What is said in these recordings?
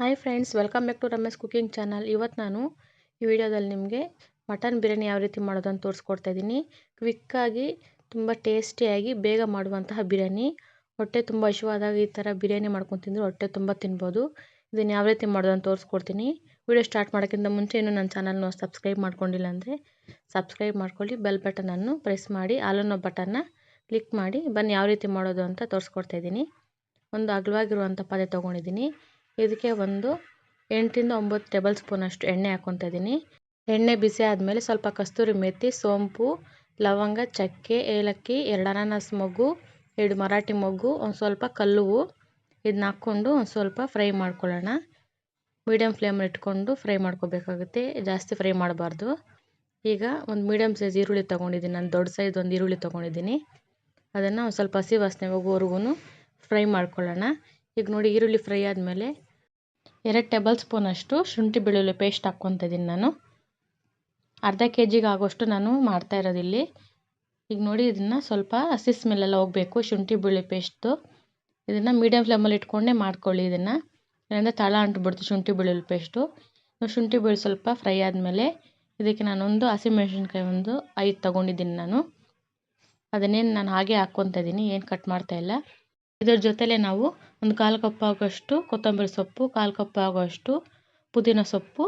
Hi friends welcome back to Ramesh cooking channel ಇವತ್ತು ನಾನು ಈ ವಿಡಿಯೋದಲ್ಲಿ ನಿಮಗೆ ಮಟನ್ ಬಿರಿಯಾನಿ ಯಾವ ರೀತಿ ಮಾಡೋದು ಅಂತ ತೋರಿಸ್ಕೊಡ್ತಾ ಇದ್ದೀನಿ. ಕ್ವಿಕ್ಕಾಗಿ ತುಂಬ ಟೇಸ್ಟಿಯಾಗಿ ಬೇಗ ಮಾಡುವಂತಹ ಬಿರಿಯಾನಿ ಹೊಟ್ಟೆ ತುಂಬ ಹಶುವಾದಾಗ ಈ ಥರ ಬಿರಿಯಾನಿ ಮಾಡ್ಕೊಂಡು ತಿಂದರೆ ಹೊಟ್ಟೆ ತುಂಬ ತಿನ್ಬೋದು. ಇದನ್ನು ಯಾವ ರೀತಿ ಮಾಡೋದು ಅಂತ ತೋರಿಸ್ಕೊಡ್ತೀನಿ. ವಿಡಿಯೋ ಸ್ಟಾರ್ಟ್ ಮಾಡೋಕ್ಕಿಂತ ಮುಂಚೆ ಇನ್ನೂ ನನ್ನ ಚಾನಲ್ನ ಸಬ್ಸ್ಕ್ರೈಬ್ ಮಾಡ್ಕೊಂಡಿಲ್ಲ ಅಂದರೆ ಸಬ್ಸ್ಕ್ರೈಬ್ ಮಾಡ್ಕೊಳ್ಳಿ ಬೆಲ್ ಬಟನನ್ನು ಪ್ರೆಸ್ ಮಾಡಿ ಆಲನ್ನೋ ಬಟನ್ನ ಕ್ಲಿಕ್ ಮಾಡಿ, ಬನ್ನಿ ಯಾವ ರೀತಿ ಮಾಡೋದು ಅಂತ ತೋರಿಸ್ಕೊಡ್ತಾ ಇದ್ದೀನಿ. ಒಂದು ಅಗಲವಾಗಿರುವಂಥ ಪಾತ್ರೆ ತೊಗೊಂಡಿದ್ದೀನಿ. ಇದಕ್ಕೆ ಒಂದು ಎಂಟರಿಂದ ಒಂಬತ್ತು ಟೇಬಲ್ ಸ್ಪೂನಷ್ಟು ಎಣ್ಣೆ ಹಾಕ್ಕೊತಾ ಇದ್ದೀನಿ ಎಣ್ಣೆ ಬಿಸಿ ಆದಮೇಲೆ ಸ್ವಲ್ಪ ಕಸ್ತೂರಿ ಮೆತ್ತಿ ಸೋಂಪು, ಲವಂಗ, ಚಕ್ಕೆ, ಏಲಕ್ಕಿ, ಎರಡು ಅನಾನಸ್ ಮೊಗ್ಗು, ಎರಡು ಮರಾಠಿ ಮೊಗ್ಗು, ಒಂದು ಸ್ವಲ್ಪ ಕಲ್ಲುವು. ಇದನ್ನ ಹಾಕ್ಕೊಂಡು ಒಂದು ಸ್ವಲ್ಪ ಫ್ರೈ ಮಾಡ್ಕೊಳ್ಳೋಣ. ಮೀಡಿಯಮ್ ಫ್ಲೇಮಲ್ಲಿ ಇಟ್ಕೊಂಡು ಫ್ರೈ ಮಾಡ್ಕೋಬೇಕಾಗುತ್ತೆ. ಜಾಸ್ತಿ ಫ್ರೈ ಮಾಡಬಾರ್ದು. ಈಗ ಒಂದು ಮೀಡಿಯಮ್ ಸೈಜ್ ಈರುಳ್ಳಿ ತೊಗೊಂಡಿದ್ದೀನಿ ನಾನು ದೊಡ್ಡ ಸೈಜ್ ಒಂದು ಈರುಳ್ಳಿ ತೊಗೊಂಡಿದ್ದೀನಿ ಅದನ್ನು ಒಂದು ಸ್ವಲ್ಪ ಹಸಿ ವಾಸನೆ ಹೋಗೋವರೆಗೂ ಫ್ರೈ ಮಾಡ್ಕೊಳ್ಳೋಣ. ಈಗ ನೋಡಿ ಈರುಳ್ಳಿ ಫ್ರೈ ಆದಮೇಲೆ ಎರಡು ಟೇಬಲ್ ಸ್ಪೂನಷ್ಟು ಶುಂಠಿ ಬೆಳ್ಳುಳ್ಳಿ ಪೇಸ್ಟ್ ಹಾಕ್ಕೊತಿದ್ದೀನಿ ನಾನು. ಅರ್ಧ ಕೆ ಜಿಗೆ ಆಗೋಷ್ಟು ನಾನು ಮಾಡ್ತಾ ಇರೋದಿಲ್ಲಿ. ಈಗ ನೋಡಿ ಇದನ್ನು ಸ್ವಲ್ಪ ಹಸಿ ಸ್ಮೆಲ್ಲೆಲ್ಲ ಹೋಗಬೇಕು, ಶುಂಠಿ ಬೆಳ್ಳುಳ್ಳಿ ಪೇಸ್ಟು ಇದನ್ನು ಮೀಡಿಯಮ್ ಫ್ಲೇಮಲ್ಲಿ ಇಟ್ಕೊಂಡೇ ಮಾಡ್ಕೊಳ್ಳಿ ಇದನ್ನು. ಇಲ್ಲಾಂದರೆ ತಳ ಅಂಟ್ಬಿಡ್ತು ಶುಂಠಿ ಬೆಳ್ಳುಳ್ಳಿ ಪೇಸ್ಟು ಶುಂಠಿ ಬೆಳ್ಳುಳ್ಳಿ ಸ್ವಲ್ಪ ಫ್ರೈ ಆದಮೇಲೆ ಇದಕ್ಕೆ ನಾನೊಂದು ಹಸಿಮೆಣ್ಸಿನ್ಕಾಯಿ ಒಂದು ಐದು ತೊಗೊಂಡಿದ್ದೀನಿ ನಾನು. ಅದನ್ನೇನು ನಾನು ಹಾಗೆ ಹಾಕ್ಕೊತಿದ್ದೀನಿ ಏನು ಕಟ್ ಮಾಡ್ತಾಯಿಲ್ಲ ಇದರ ಜೊತೆಲೆ ನಾವು ಒಂದು ಕಾಲು ಕಪ್ ಆಗೋಷ್ಟು ಕೊತ್ತಂಬರಿ ಸೊಪ್ಪು, ಕಾಲು ಕಪ್ ಆಗೋಷ್ಟು ಪುದೀನ ಸೊಪ್ಪು,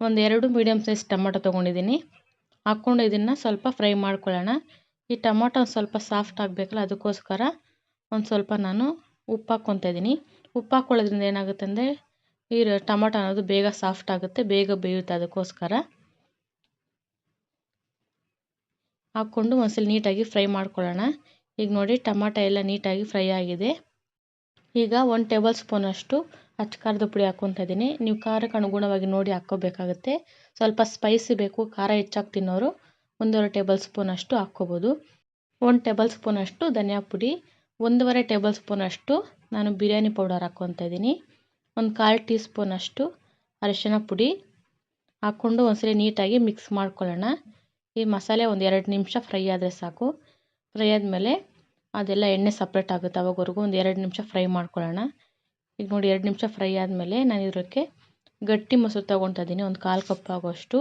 ಒಂದು ಎರಡು ಮೀಡಿಯಮ್ ಸೈಜ್ ಟೊಮೊಟೊ ತೊಗೊಂಡಿದ್ದೀನಿ. ಹಾಕ್ಕೊಂಡು ಇದನ್ನು ಸ್ವಲ್ಪ ಫ್ರೈ ಮಾಡ್ಕೊಳ್ಳೋಣ. ಈ ಟೊಮೊಟೊ ಸ್ವಲ್ಪ ಸಾಫ್ಟ್ ಆಗಬೇಕಲ್ಲ, ಅದಕ್ಕೋಸ್ಕರ ಒಂದು ಸ್ವಲ್ಪ ನಾನು ಉಪ್ಪು ಹಾಕ್ಕೊತ ಇದ್ದೀನಿ ಉಪ್ಪು ಹಾಕ್ಕೊಳ್ಳೋದ್ರಿಂದ ಏನಾಗುತ್ತೆ ಅಂದರೆ ಈ ಟೊಮೊಟೊ ಅನ್ನೋದು ಬೇಗ ಸಾಫ್ಟ್ ಆಗುತ್ತೆ, ಬೇಗ ಬೇಯುತ್ತೆ ಅದಕ್ಕೋಸ್ಕರ. ಹಾಕ್ಕೊಂಡು ಒಂದ್ಸಲ ನೀಟಾಗಿ ಫ್ರೈ ಮಾಡ್ಕೊಳ್ಳೋಣ. ಈಗ ನೋಡಿ ಟೊಮಾಟೊ ಎಲ್ಲ ನೀಟಾಗಿ ಫ್ರೈ ಆಗಿದೆ. ಈಗ ಒಂದು ಟೇಬಲ್ ಸ್ಪೂನಷ್ಟು ಅಚ್ಚ ಖಾರದ ಪುಡಿ ಹಾಕ್ಕೊತಾ ಇದ್ದೀನಿ. ನೀವು ಖಾರಕ್ಕೆ ಅನುಗುಣವಾಗಿ ನೋಡಿ ಹಾಕ್ಕೋಬೇಕಾಗುತ್ತೆ. ಸ್ವಲ್ಪ ಸ್ಪೈಸಿ ಬೇಕು, ಖಾರ ಹೆಚ್ಚಾಗಿ ತಿನ್ನೋರು ಒಂದೂವರೆ ಟೇಬಲ್ ಸ್ಪೂನಷ್ಟು ಹಾಕ್ಕೋಬೋದು. ಒಂದು ಟೇಬಲ್ ಸ್ಪೂನಷ್ಟು ಧನಿಯಾ ಪುಡಿ, ಒಂದೂವರೆ ಟೇಬಲ್ ಸ್ಪೂನಷ್ಟು ನಾನು ಬಿರಿಯಾನಿ ಪೌಡರ್ ಹಾಕ್ಕೊತಾ ಇದ್ದೀನಿ. ಒಂದು ಕಾಲು ಟೀ ಸ್ಪೂನಷ್ಟು ಅರಿಶಿನ ಪುಡಿ ಹಾಕ್ಕೊಂಡು ಒಂದ್ಸಲ ನೀಟಾಗಿ ಮಿಕ್ಸ್ ಮಾಡ್ಕೊಳ್ಳೋಣ. ಈ ಮಸಾಲೆ ಒಂದು ಎರಡು ನಿಮಿಷ ಫ್ರೈ ಆದರೆ ಸಾಕು. ಫ್ರೈ ಆದಮೇಲೆ ಅದೆಲ್ಲ ಎಣ್ಣೆ ಸಪ್ರೇಟ್ ಆಗುತ್ತೆ. ಅವಾಗವರೆಗೂ ಒಂದು ಎರಡು ನಿಮಿಷ ಫ್ರೈ ಮಾಡ್ಕೊಳ್ಳೋಣ. ಈಗ ನೋಡಿ ಎರಡು ನಿಮಿಷ ಫ್ರೈ ಆದಮೇಲೆ ನಾನು ಇದಕ್ಕೆ ಗಟ್ಟಿ ಮೊಸರು ತೊಗೊತಾ ಇದ್ದೀನಿ. ಒಂದು ಕಾಲು ಕಪ್ ಆಗೋಷ್ಟು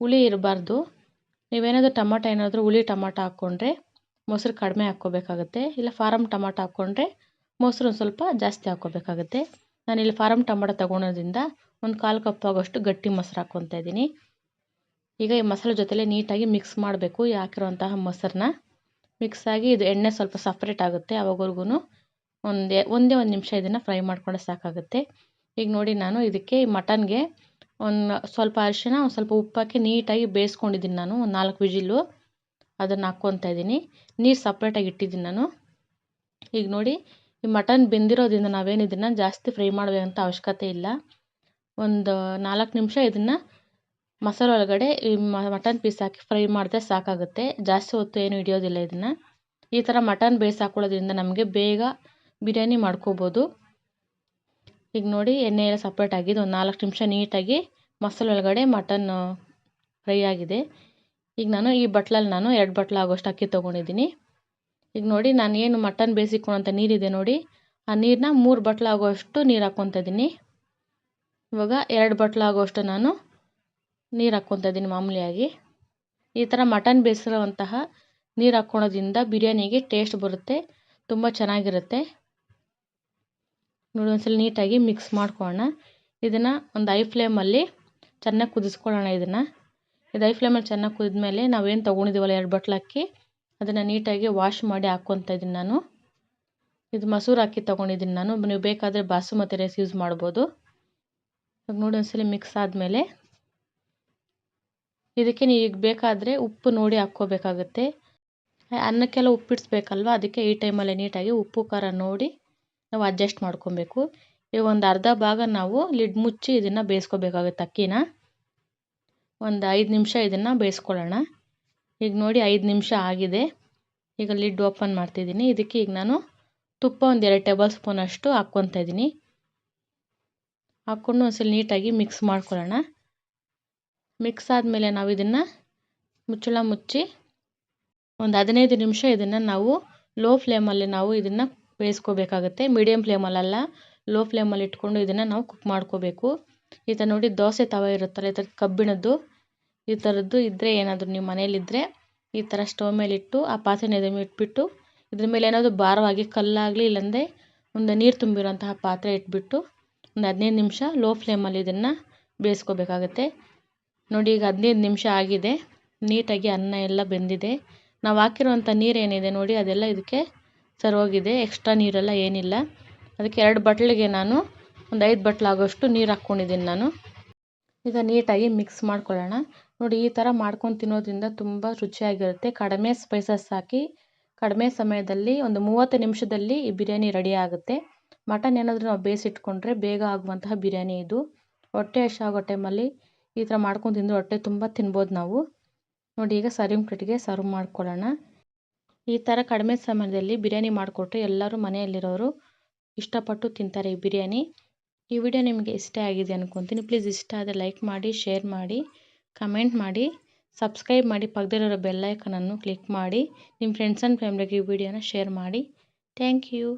ಹುಳಿ ಇರಬಾರ್ದು. ನೀವೇನಾದರೂ ಟೊಮಾಟೊ ಏನಾದರೂ ಹುಳಿ ಟೊಮಾಟೊ ಹಾಕ್ಕೊಂಡ್ರೆ ಮೊಸರು ಕಡಿಮೆ ಹಾಕ್ಕೋಬೇಕಾಗುತ್ತೆ. ಇಲ್ಲ ಫಾರಮ್ ಟೊಮಾಟೊ ಹಾಕ್ಕೊಂಡ್ರೆ ಮೊಸರು ಒಂದು ಸ್ವಲ್ಪ ಜಾಸ್ತಿ ಹಾಕ್ಕೋಬೇಕಾಗುತ್ತೆ. ನಾನಿಲ್ಲಿ ಫಾರಮ್ ಟೊಮಾಟೊ ತೊಗೊಳೋದ್ರಿಂದ ಒಂದು ಕಾಲು ಕಪ್ ಆಗೋಷ್ಟು ಗಟ್ಟಿ ಮೊಸರು ಹಾಕ್ಕೊತಾ ಇದ್ದೀನಿ. ಈಗ ಈ ಮಸಾಲೆ ಜೊತೆಲೇ ನೀಟಾಗಿ ಮಿಕ್ಸ್ ಮಾಡಬೇಕು. ಹಾಕಿರುವಂತಹ ಮೊಸರನ್ನ ಮಿಕ್ಸ್ ಆಗಿ ಇದು ಎಣ್ಣೆ ಸ್ವಲ್ಪ ಸಪ್ರೇಟ್ ಆಗುತ್ತೆ. ಅವಾಗವರೆಗೂ ಒಂದೇ ಒಂದೇ ಒಂದು ನಿಮಿಷ ಇದನ್ನು ಫ್ರೈ ಮಾಡ್ಕೊಂಡ್ರೆ ಸಾಕಾಗುತ್ತೆ. ಈಗ ನೋಡಿ ನಾನು ಇದಕ್ಕೆ ಮಟನ್ಗೆ ಒಂದು ಸ್ವಲ್ಪ ಅರಿಶಿನ ಒಂದು ಸ್ವಲ್ಪ ಉಪ್ಪು ಹಾಕಿ ನೀಟಾಗಿ ಬೇಯಿಸ್ಕೊಂಡಿದ್ದೀನಿ ನಾನು. ಒಂದು ನಾಲ್ಕು ವಿಜಿಲು ಅದನ್ನು ಹಾಕ್ಕೊತಾ ಇದ್ದೀನಿ. ನೀರು ಸಪ್ರೇಟಾಗಿ ಇಟ್ಟಿದ್ದೀನಿ ನಾನು. ಈಗ ನೋಡಿ ಈ ಮಟನ್ ಬೆಂದಿರೋದ್ರಿಂದ ನಾವೇನು ಜಾಸ್ತಿ ಫ್ರೈ ಮಾಡಬೇಕಂತ ಅವಶ್ಯಕತೆ ಇಲ್ಲ. ಒಂದು ನಾಲ್ಕು ನಿಮಿಷ ಇದನ್ನು ಮಸಾಲೆ ಒಳಗಡೆ ಈ ಮಟನ್ ಪೀಸ್ ಹಾಕಿ ಫ್ರೈ ಮಾಡಿದ್ರೆ ಸಾಕಾಗುತ್ತೆ. ಜಾಸ್ತಿ ಹೊತ್ತು ಏನು ಹಿಡಿಯೋದಿಲ್ಲ ಇದನ್ನು. ಈ ಥರ ಮಟನ್ ಬೇಯಿಸಿ ಹಾಕೊಳ್ಳೋದ್ರಿಂದ ನಮಗೆ ಬೇಗ ಬಿರಿಯಾನಿ ಮಾಡ್ಕೋಬೋದು. ಈಗ ನೋಡಿ ಎಣ್ಣೆ ಎಲ್ಲ ಸಪ್ರೇಟ್ ಆಗಿದೆ ಒಂದು ನಾಲ್ಕು ನಿಮಿಷ ನೀಟಾಗಿ ಮಸಾಲೆ ಒಳಗಡೆ ಮಟನ್ ಫ್ರೈ ಆಗಿದೆ. ಈಗ ನಾನು ಈ ಬಟ್ಲಲ್ಲಿ ನಾನು ಎರಡು ಬಟ್ಲ ಆಗೋಷ್ಟು ಅಕ್ಕಿ ತೊಗೊಂಡಿದ್ದೀನಿ. ಈಗ ನೋಡಿ ನಾನು ಏನು ಮಟನ್ ಬೇಯಿಸಿಕೊಳ್ಳೋಂಥ ನೀರಿದೆ ನೋಡಿ. ಆ ನೀರನ್ನ ಮೂರು ಬಟ್ಲು ಆಗೋಷ್ಟು ನೀರು ಹಾಕ್ಕೊತಾ ಇದ್ದೀನಿ. ಇವಾಗ ಎರಡು ಬಟ್ಲು ಆಗೋಷ್ಟು ನಾನು ನೀರು ಹಾಕ್ಕೊತಾ ಇದ್ದೀನಿ ಮಾಮೂಲಿಯಾಗಿ. ಈ ಥರ ಮಟನ್ ಬೇಯಿಸಿರುವಂತಹ ನೀರು ಹಾಕ್ಕೊಳೋದ್ರಿಂದ ಬಿರಿಯಾನಿಗೆ ಟೇಸ್ಟ್ ಬರುತ್ತೆ, ತುಂಬ ಚೆನ್ನಾಗಿರುತ್ತೆ. ನೋಡಿ ಒಂದ್ಸಲ ನೀಟಾಗಿ ಮಿಕ್ಸ್ ಮಾಡ್ಕೊಳ್ಳೋಣ. ಇದನ್ನು ಒಂದು ಐ ಫ್ಲೇಮಲ್ಲಿ ಚೆನ್ನಾಗಿ ಕುದಿಸ್ಕೊಳ್ಳೋಣ ಇದನ್ನು. ಇದು ಐ ಫ್ಲೇಮಲ್ಲಿ ಚೆನ್ನಾಗಿ ಕುದಿದ್ಮೇಲೆ ನಾವೇನು ತೊಗೊಂಡಿದ್ದೀವಲ್ಲ ಎರಡು ಬಟ್ಲು ಹಾಕಿ, ಅದನ್ನು ನೀಟಾಗಿ ವಾಶ್ ಮಾಡಿ ಹಾಕ್ಕೊತಾ ಇದ್ದೀನಿ ನಾನು. ಇದು ಮೊಸರು ಅಕ್ಕಿ ತೊಗೊಂಡಿದ್ದೀನಿ ನಾನು. ನೀವು ಬೇಕಾದರೆ ಬಾಸುಮತಿ ರೈಸ್ ಯೂಸ್ ಮಾಡ್ಬೋದು. ನೋಡಿ ಒಂದ್ಸಲ ಮಿಕ್ಸ್ ಆದಮೇಲೆ. ಇದಕ್ಕೆ ನೀವು ಬೇಕಾದರೆ ಉಪ್ಪು ನೋಡಿ ಹಾಕ್ಕೋಬೇಕಾಗತ್ತೆ. ಅನ್ನಕ್ಕೆಲ್ಲ ಉಪ್ಪಿಡಿಸ್ಬೇಕಲ್ವ ಅದಕ್ಕೆ ಈ ಟೈಮಲ್ಲೇ ನೀಟಾಗಿ ಉಪ್ಪು, ಖಾರ ನೋಡಿ ನಾವು ಅಡ್ಜಸ್ಟ್ ಮಾಡ್ಕೊಬೇಕು. ಈಗ ಒಂದು ಅರ್ಧ ಭಾಗ ನಾವು ಲಿಡ್ ಮುಚ್ಚಿ ಇದನ್ನು ಬೇಯಿಸ್ಕೋಬೇಕಾಗುತ್ತೆ ಅಕ್ಕಿನ. ಒಂದು ಐದು ನಿಮಿಷ ಇದನ್ನು ಬೇಯಿಸ್ಕೊಳ್ಳೋಣ. ಈಗ ನೋಡಿ ಐದು ನಿಮಿಷ ಆಗಿದೆ. ಈಗ ಲಿಡ್ ಓಪನ್ ಮಾಡ್ತಿದ್ದೀನಿ. ಇದಕ್ಕೆ ಈಗ ನಾನು ತುಪ್ಪ ಒಂದು ಎರಡು ಟೇಬಲ್ ಸ್ಪೂನಷ್ಟು ಹಾಕ್ಕೊತಾ ಇದ್ದೀನಿ ಹಾಕ್ಕೊಂಡು ಒಂದ್ಸಲ ನೀಟಾಗಿ ಮಿಕ್ಸ್ ಮಾಡ್ಕೊಳ್ಳೋಣ. ಮಿಕ್ಸ್ ಆದಮೇಲೆ ನಾವು ಇದನ್ನು ಮುಚ್ಚಳ ಮುಚ್ಚಿ ಒಂದು ಹದಿನೈದು ನಿಮಿಷ ಇದನ್ನು ನಾವು ಲೋ ಫ್ಲೇಮಲ್ಲಿ ನಾವು ಇದನ್ನು ಬೇಯಿಸ್ಕೋಬೇಕಾಗತ್ತೆ. ಮೀಡಿಯಮ್ ಫ್ಲೇಮಲ್ಲಲ್ಲ ಲೋ ಫ್ಲೇಮಲ್ಲಿ ಇಟ್ಕೊಂಡು ಇದನ್ನು ನಾವು ಕುಕ್ ಮಾಡ್ಕೋಬೇಕು. ಈ ಥರ ನೋಡಿ ದೋಸೆ ತವ ಇರುತ್ತಲ್ಲ, ಈ ಥರ ಕಬ್ಬಿಣದ್ದು, ಈ ಥರದ್ದು ಇದ್ದರೆ ಏನಾದರೂ ನಿಮ್ಮ ಮನೇಲಿದ್ದರೆ ಈ ಥರ ಸ್ಟವ್ ಮೇಲೆ ಇಟ್ಟು ಆ ಪಾತ್ರೆನ ಇದ್ರ ಮೇಲೆ ಇಟ್ಬಿಟ್ಟು ಇದ್ರ ಮೇಲೆ ಏನಾದರೂ ಭಾರವಾಗಿ ಕಲ್ಲಾಗಲಿ ಇಲ್ಲಾಂದರೆ ಒಂದು ನೀರು ತುಂಬಿರೋಂತಹ ಪಾತ್ರೆ ಇಟ್ಬಿಟ್ಟು ಒಂದು ಹದಿನೈದು ನಿಮಿಷ ಲೋ ಫ್ಲೇಮಲ್ಲಿ ಇದನ್ನು ಬೇಯಿಸ್ಕೋಬೇಕಾಗತ್ತೆ. ನೋಡಿ, ಈಗ ಹದಿನೈದು ನಿಮಿಷ ಆಗಿದೆ. ನೀಟಾಗಿ ಅನ್ನ ಎಲ್ಲ ಬೆಂದಿದೆ. ನಾವು ಹಾಕಿರುವಂಥ ನೀರೇನಿದೆ ನೋಡಿ, ಅದೆಲ್ಲ ಇದಕ್ಕೆ ಸರೋಗಿದೆ ಎಕ್ಸ್ಟ್ರಾ ನೀರೆಲ್ಲ ಏನಿಲ್ಲ. ಅದಕ್ಕೆ ಎರಡು ಬಟ್ಲಿಗೆ ನಾನು ಒಂದು ಐದು ಬಟ್ಲಾಗೋಷ್ಟು ನೀರು ಹಾಕ್ಕೊಂಡಿದ್ದೀನಿ ನಾನು. ಈಗ ನೀಟಾಗಿ ಮಿಕ್ಸ್ ಮಾಡ್ಕೊಳ್ಳೋಣ. ನೋಡಿ, ಈ ಥರ ಮಾಡ್ಕೊಂಡು ತಿನ್ನೋದ್ರಿಂದ ತುಂಬ ರುಚಿಯಾಗಿರುತ್ತೆ. ಕಡಿಮೆ ಸ್ಪೈಸಸ್ ಹಾಕಿ, ಕಡಿಮೆ ಸಮಯದಲ್ಲಿ ಒಂದು ಮೂವತ್ತು ನಿಮಿಷದಲ್ಲಿ ಈ ಬಿರಿಯಾನಿ ರೆಡಿ ಆಗುತ್ತೆ. ಮಟನ್ ಏನಾದರೂ ನಾವು ಬೇಯಿಸಿಟ್ಕೊಂಡ್ರೆ ಬೇಗ ಆಗುವಂತಹ ಬಿರಿಯಾನಿ ಇದು. ಹೊಟ್ಟೆ ಹಸಿವಾಗೋ ಟೈಮಲ್ಲಿ ಈ ಥರ ಮಾಡ್ಕೊಂಡು ತಿಂದರೆ ಹೊಟ್ಟೆ ತುಂಬ ತಿನ್ಬೋದು ನಾವು. ನೋಡಿ ಈಗ ಸರ್ವಿಂಗ್ ಪ್ಲೇಟಿಗೆ ಸರ್ವ್ ಮಾಡ್ಕೊಳ್ಳೋಣ. ಈ ಥರ ಕಡಿಮೆ ಸಮಯದಲ್ಲಿ ಬಿರಿಯಾನಿ ಮಾಡಿಕೊಟ್ರೆ ಎಲ್ಲರೂ ಮನೆಯಲ್ಲಿರೋರು ಇಷ್ಟಪಟ್ಟು ತಿಂತಾರೆ ಈ ಬಿರಿಯಾನಿ. ಈ ವಿಡಿಯೋ ನಿಮಗೆ ಇಷ್ಟ ಆಗಿದೆ ಅನ್ಕೊತೀನಿ. ಪ್ಲೀಸ್ ಇಷ್ಟ ಆದರೆ ಲೈಕ್ ಮಾಡಿ, ಶೇರ್ ಮಾಡಿ, ಕಮೆಂಟ್ ಮಾಡಿ, ಸಬ್ಸ್ಕ್ರೈಬ್ ಮಾಡಿ, ಪಕ್ಕದಲ್ಲಿರೋ ಬೆಲ್ಲೈಕನನ್ನು ಕ್ಲಿಕ್ ಮಾಡಿ, ನಿಮ್ಮ ಫ್ರೆಂಡ್ಸ್ ಆ್ಯಂಡ್ ಫ್ಯಾಮ್ಲಿಗೆ ಈ ವಿಡಿಯೋನ ಶೇರ್ ಮಾಡಿ. Thank you.